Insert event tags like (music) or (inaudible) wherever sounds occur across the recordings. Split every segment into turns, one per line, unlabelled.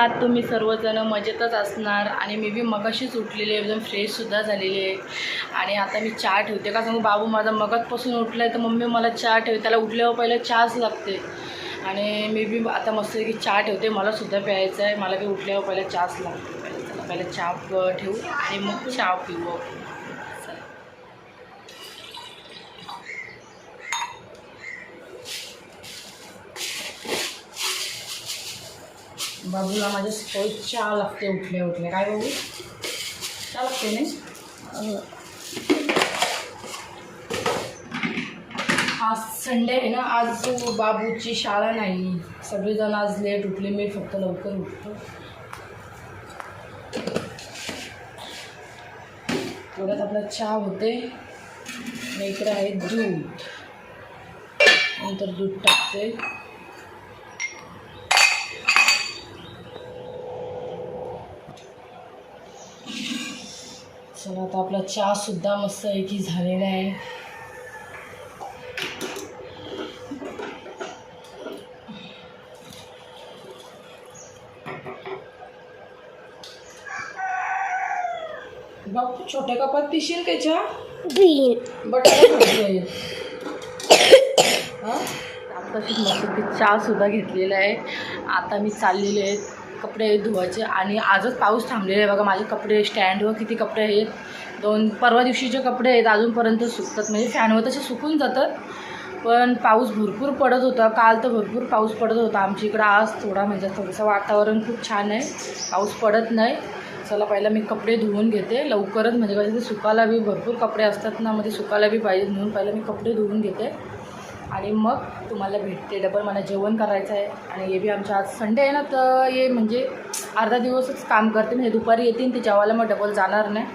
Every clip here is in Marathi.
आहात. तुम्ही सर्वजण मजेतच असणार. आणि मी बी मगाशीच उठलेली आहे. एकदम फ्रेशसुद्धा झालेली आहे. आणि आता मी चहा ठेवते. का सांगू? बाबू माझा मगातपासून उठला आहे तर मम्मी मला चहा ठेव त्याला उठल्यावर पहिलं चहाच लागते. आणि मी बी आता मस्त की चहा ठेवते. मला सुद्धा प्यायचं आहे मला बी उठल्यावर पहिलं चहाच लागते. पहिलं चला पहिलं चहा ठेवू. आणि मग चहा पिऊ. बाबूला माझ्या सकाळी चहा लागते उठल्या उठल्या. काय बाबू? चहा लागते नाही? आज संडे आहे ना आज बाबूची शाळा नाही. सगळेजण आज लेट उठले मी फक्त लवकर उठतो. थोड्यात आपला चहा होते. इकडे आहे दूध. नंतर दूध टाकते. चला आता आपला चहा सुद्धा मस्त की झालेला आहे. बाप छोट्या कपात पिशील काय चहा? बटाटा मस्त चहा सुद्धा घेतलेला आहे. आता मी चाललेले आहेत कपडे धुवायचे आणि आजच पाऊस थांबलेला आहे बघा. माझे कपडे स्टँडवर किती कपडे आहेत. दोन परवा दिवशीचे कपडे आहेत. अजूनपर्यंत सुकतात. म्हणजे फॅनवर तसे सुकून जातात. पण पाऊस भरपूर पडत होता. काल तर भरपूर पाऊस पडत होता. आमच्या इकडं आज थोडा म्हणजे थोडंसं वातावरण खूप छान आहे. पाऊस पडत नाही. चला पहिला मी कपडे धुवून घेते. लवकरच म्हणजे कसं ते सुकायला बी भरपूर कपडे असतात ना मध्ये सुकायला बी पाहिजे म्हणून पहिला मी कपडे धुवून घेते. आणि मग तुम्हाला भेटते. डबल मला जेवण करायचं आहे. आणि हे बी आमच्या आज संडे आहे ना तर हे म्हणजे अर्धा दिवसच काम करते. म्हणजे दुपारी येतील ते जेवायला मग डबल जाणार नाही.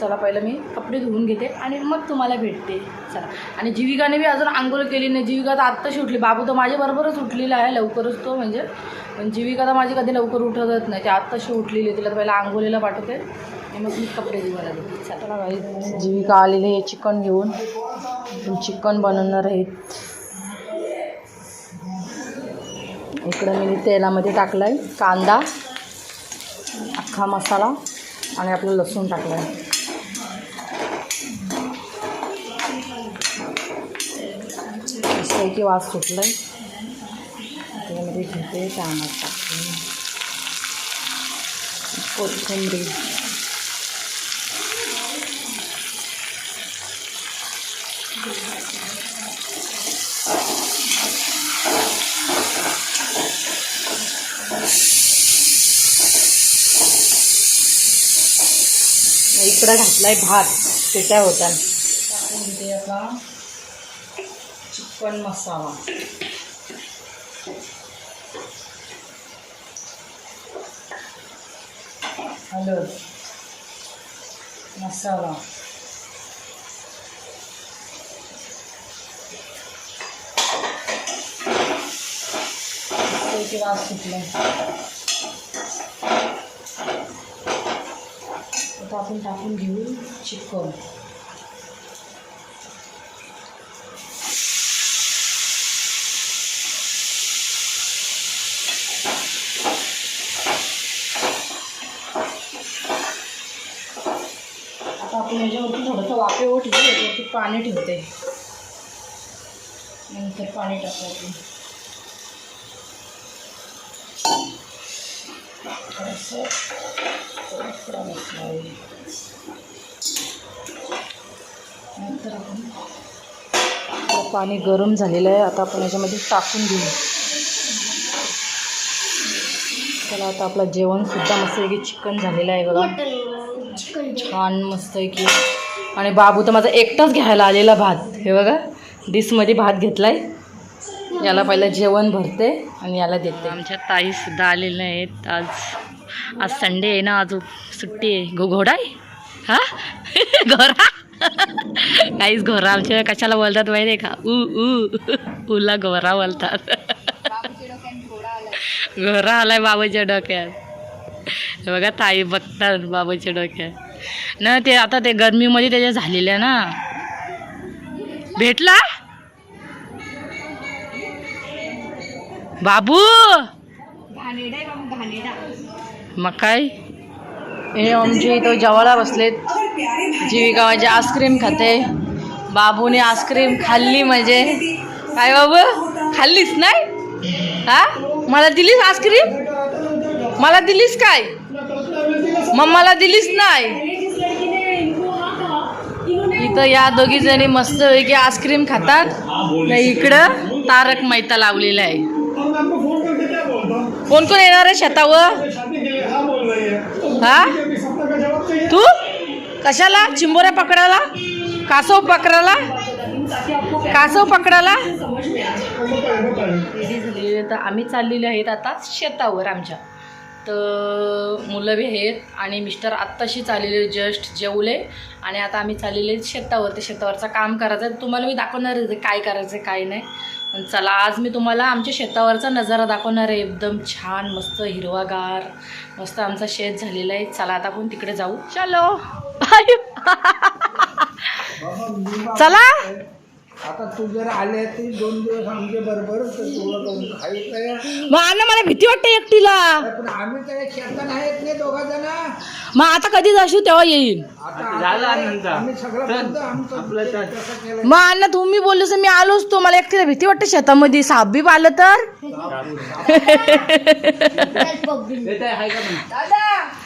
चला पहिलं मी कपडे धुवून घेते आणि मग तुम्हाला भेटते. चला. आणि जीविकाने बी अजून आंघोळ केली नाही. जीविका तर आत्ताशी उठली. बाबू तर माझ्याबरोबरच उठलेला आहे. लवकरच तो म्हणजे पण जीविका तर माझी कधी लवकर उठतच नाही. ती आत्ताशी उठलेली आहे. तिला तर पहिला आंघोळीला पाठवते. आणि मग मी कपडे धुवायला जीविका आलेली आहे चिकन घेऊन. चिकन बनवणार आहेत. इकडं मी तेलामध्ये टाकलं आहे कांदा अख्खा मसाला आणि आपलं लसूण टाकलं आहे की वास सुटला आहे त्यामध्ये घेते टाकते. कोथिंबीर. इकडं घातलाय भात त्याच्या होता. आता चिकन मसाला. हळद मसाला. मस्तपैकी वास सुटला आता आपण टाकून घेऊ चिकन. आता आपण याच्यावरती थोडंसं वाफेवर ठेवू याच्यावरती पाणी ठेवते. नंतर पाणी टाकायचं आपण थोडा मसाला आहे. नंतर आपण पाणी गरम झालेलं आहे. आता आपण याच्यामध्ये टाकून घेऊ. त्याला आता आपलं जेवणसुद्धा मस्तपैकी चिकन झालेलं आहे बघा. छान मस्त आहे की. आणि बाबू तर माझा एकटाच घ्यायला आलेला भात. हे बघा डिशमध्ये भात घेतलाय. याला पहिलं जेवण भरते आणि याला देते. आमच्या ताईसुद्धा आलेल्या आहेत आज. आज संडे आहे ना आज सुट्टी आहे. गो घोडा आहे हा? (laughs) घोरा? काहीच घोरा आमच्या कशाला बोलतात माहिती आहे का? ऊ ऊ उला घोरा बोलतात. घोरा आलाय बाबाच्या डोक्यात. बघा ताई बघतात बाबाच्या डोक्यात. ना ते आता ते गरमीमध्ये त्याच्या झालेल्या ना. भेटला? बाबू! मग काय? हे आमची इथं जेवायला बसलेत. जीविका माझी आईस्क्रीम खाते. बाबूने आईस्क्रीम खाल्ली म्हणजे. काय बाबू? खाल्लीस नाही? हा? मला दिलीस आईस्क्रीम? मला दिलीस काय? मग मला दिलीस नाही. इथं या दोघी जणी मस्त पैकी आईस्क्रीम खातात. नाही इकडं तारक मैता लावलेला आहे. कोण कोण येणार आहे शेतावर? हा? तू? कशाला? चिंबोऱ्या पकडायला? कासव पकडायला? कासव पकडायला? तर आम्ही चाललेले आहेत आता शेतावर आमच्या. तर मुलं बी आहेत आणि मिस्टर आत्ताशी चाललेले जस्ट जेवले. आणि आता आम्ही चाललेले आहेत शेतावर. ते शेतावरचं काम करायचं आहे. तुम्हाला मी दाखवणार आहे काय करायचं आहे काय नाही. पण चला आज मी तुम्हाला आमच्या शेतावरचा नजारा दाखवणार आहे. एकदम छान मस्त हिरवागार मस्त आमचा शेत झालेला आहे. चला आता आपण तिकडे जाऊ. चलो. (laughs) चला.
आता तू जर आले ते दोन दिवस आमच्या बरोबर तर तुला कोण खायचं
मग अण्णा मला भीती वाटते एकटीला.
पण आम्ही तर शेतात आहेत नाही दोघा जण.
मग आता कधी जाशील तेव्हा येईल
आता आम्ही सगळं बंद आमचं तसं केलं.
मग अण्णा तुम्ही बोलले मी आलोच तो. मला एकटीला भीती वाटते शेतामध्ये. साप बीप आलं तर? (laughs)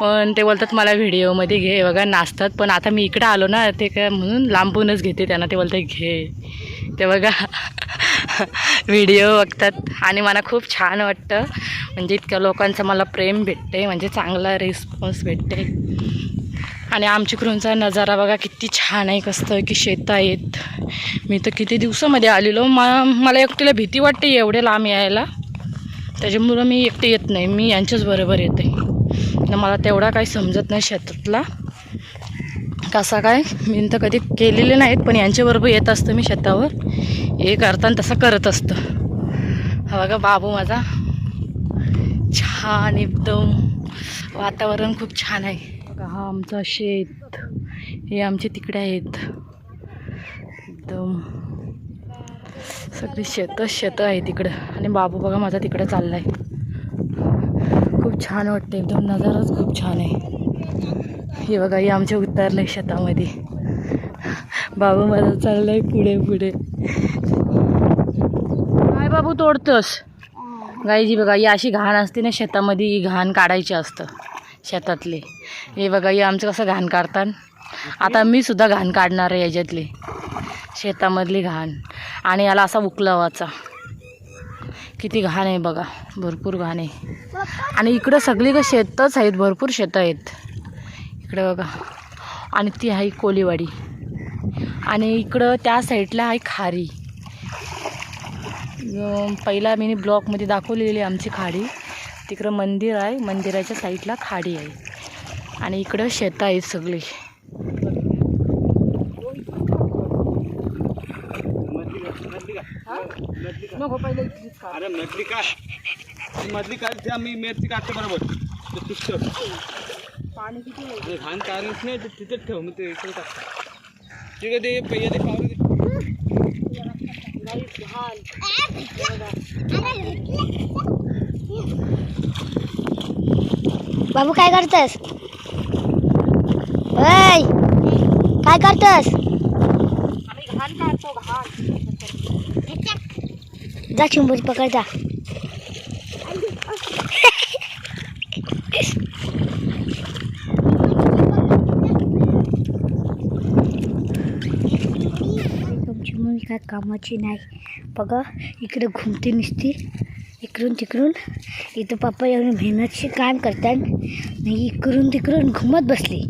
पण
ते बोलतात मला व्हिडिओमध्ये घे. बघा नाचतात पण आता मी इकडं आलो ना ते काय म्हणून लांबूनच घेते त्यांना ते बोलतात घे. ते बघा (laughs) व्हिडिओ बघतात आणि मला खूप छान वाटतं. म्हणजे इतक्या लोकांचं मला प्रेम भेटते म्हणजे चांगला रिस्पॉन्स भेटते आणि आमच्याकडूनचा नजारा बघा किती छान आहे कसं की शेत आहेत मी तर किती दिवसामध्ये आलेलो मा मला एकटीला भीती वाटते एवढे लांब यायला. त्याच्यामुळं मी एकटे येत नाही. मी यांच्याच बरोबर येते. न मला तेवढा काही समजत नाही शेतातला. कसा काय? मी तर कधी केलेले नाहीत पण यांच्याबरोबर येत असतं मी शेतावर. हे करताना तसं करत असतं. हा बघा बाबू माझा. छान एकदम. वातावरण खूप छान आहे. बघा हा आमचा शेत. हे आमचे तिकडे आहेत. एकदम. सगळी शेतच शेतं आहे तिकडं. आणि बाबू बघा माझा तिकडं चालला आहे खूप छान वाटतं एकदम नजाराच खूप छान आहे. हे बघा हे आमच्या उतरलं आहे शेतामध्ये. बाबू माझा चालला आहे पुढे पुढे. काय बाबू तोडतोस? गाईजी बघा ही अशी घाण असते ना शेतामध्ये ही घाण काढायची असतं शेतातले. हे बघा हे आमचं कसं घाण काढतात. आता मी सुद्धा घाण काढणार आहे याच्यातली. शेतामधली घाण. आणि याला असा उकलावाचा. किती घाण आहे बघा भरपूर घाण आहे. आणि इकडं सगळी सगळीकडे शेतच आहेत भरपूर शेतं आहेत. इकडे बघा आणि ती आहे कोलीवाडी. आणि इकडं त्या साईडला आहे खारी. पहिला मी ब्लॉकमध्ये दाखवलेली आहे आमची खाडी. तिकडं मंदिर आहे मंदिराच्या साईडला खाडी आहे. आणि इकडं शेतं आहेत सगळी. नको पहिले
अरे मधली काय मधली काय त्या मी मिरची काढते बरोबर। ते पुष्ट
पाणी किती
अरे घाण काढलीच नाही तर तिथेच ठेव मग ते इकडे टाक ठीक आहे ते पहिले ते ते
बाबू काय करतस ओय! काय करतस जा चिंबोरी पकड जा. काय कामाची नाही. बघा इकडे घुमते निसती. इकडून तिकडून. इथं पप्पा एवढी मेहनतशी काम करतात. नाही इकडून तिकडून घुमत बसली.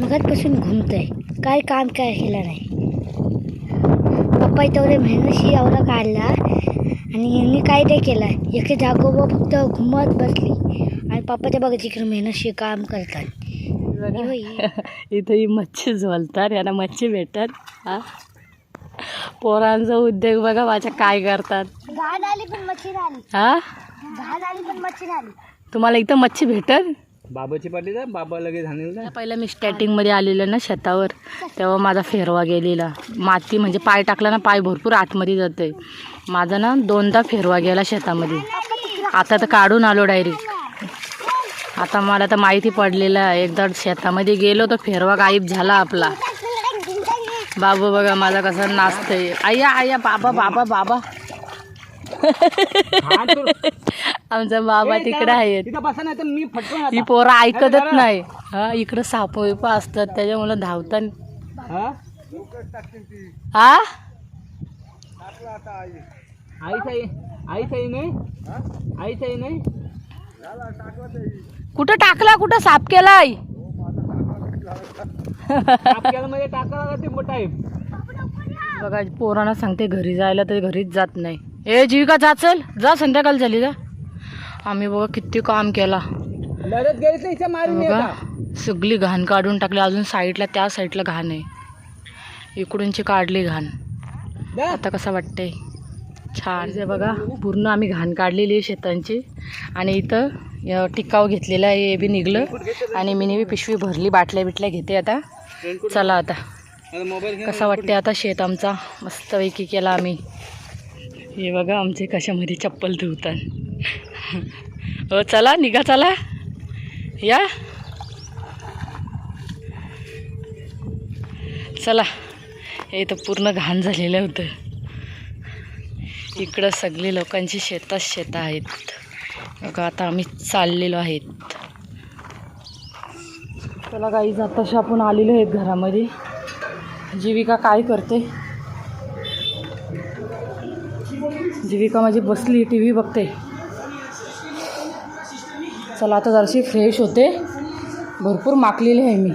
मगातपासून घुमतंय. काय काम काय केलं नाही. पप्पा तेवढे मेहनतशी एवढा काढला आणि यांनी काय ते केलं एके जागोवर फक्त घुमत बसली. आणि पप्पाच्या बघा तिकडे मेहनतशी काम करतात. (laughs)
इथं ही. मच्छी झोलतात यांना मच्छी भेटतात हा. पोरांचा उद्योग बघा माझ्या काय करतात.
घाण आली पण मच्छी आली
हा?
घाण आली पण मच्छी आली
तुम्हाला इथं मच्छी भेटल?
बाबाची पाठी जा बाबा लगेच हाणेल ना
पहिला मी स्टार्टिंगमध्ये आलेलं ना शेतावर तेव्हा माझा फेरवा गेलेला. माती म्हणजे पाय टाकला ना पाय भरपूर आतमध्ये जाते माझा ना दोनदा फेरवा गेला शेतामध्ये. आता तर काढून आलो डायरेक्ट आता मला तर माहिती पडलेलं आहे एकदा शेतामध्ये गेलो तर फेरवा गायब झाला आपला. बाबा बघा माझा कसा नाचतंय. आया आया बाबा बाबा बाबा. आमचा बाबा तिकडे
फटकून
ही. पोरं ऐकतच नाही. हा इकडं साप विप असतात त्याच्यामुळं धावतात.
हा?
हा
नाही?
कुठं टाकला कुठं साप केलाय?
आहे.
बघा पोरांना सांगते घरी जायला तर घरीच जात नाही. ए जीविका जा चल. जा संध्याकाळ झाली जा. आम्ही बघा किती काम केला.
लढत गेली तर इथं मारून
बघा
येता.
सगळी घाण काढून टाकली. अजून साईडला त्या साईडला घाण आहे. इकडूनची काढली घाण.
जा.
आता कसं वाटतंय? छान. आहे बघा पूर्ण आम्ही घाण काढलेली आहे शेतांची. आणि इथं टिकाव घेतलेला आहे हे बी निघलं. आणि मी बी पिशवी भरली बाटल्या बिटल्या घेते आता. चला आता. कसा वाटते आता शेत आमचा? मस्तपैकी केला आम्ही. हे बघा आमचे कशामध्ये चप्पल धुवतात हो चला निघा चला. या. चला. हे तर पूर्ण घाण झालेलं होतं. इकडं सगळी लोकांची शेतात शेतं आहेत. बघा आता आम्ही चाललेलो आहेत. चला गाई तसे आपण आलेलो आहेत घरामध्ये. जीविका काय करते? जीविका माझी बसली टी व्ही बघते. चला आता जराशी फ्रेश होते. भरपूर माकलेली आहे मी.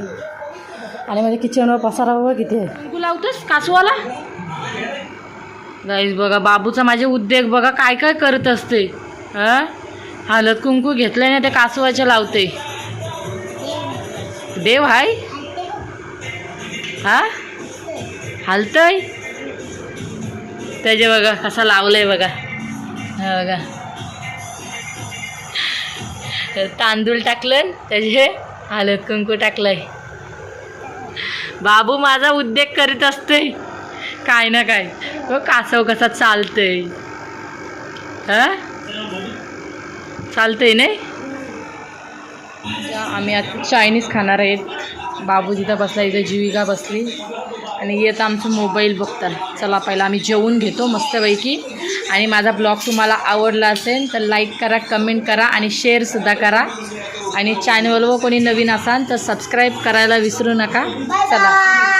आणि माझ्या किचनवर पसारा बघा किती आहे. तू लावतोस? कासवाला? जाईस बघा बाबूचा माझे उद्योग बघा काय काय करत असते. हा? हळद कुंकू घेतलंय ना ते कासवाच्या लावते. देव हाय. हा? हालतय? त्याचे बघा कसा लावलंय बघा. हा बघा. तांदूळ टाकलं त्याचे हळद कुंकू टाकलंय. बाबू माझा उद्योग करीत असते काय ना काय. हो कासव कसा चालतंय. हा? चालतंय नाही? आम्ही आता चायनीज खाणार आहेत. बाबू तिथं बसला इथं जीविका बसली. आणि येत आमचं मोबाईल बघतात चला पहिला आम्ही जेवून घेतो मस्तपैकी. आणि माझा ब्लॉग तुम्हाला आवडला असेल तर लाईक करा कमेंट करा आणि शेअरसुद्धा करा. आणि चॅनलवर कोणी नवीन असाल तर सबस्क्राईब करायला विसरू नका. चला.